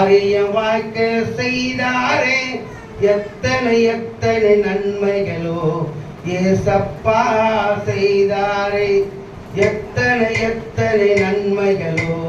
ஆரிய வாய்க்க செய்தாரே. எத்தனை எத்தனை நன்மைகளோ ஏசப்பா செய்தாரே. எத்தனை எத்தனை நன்மைகளோ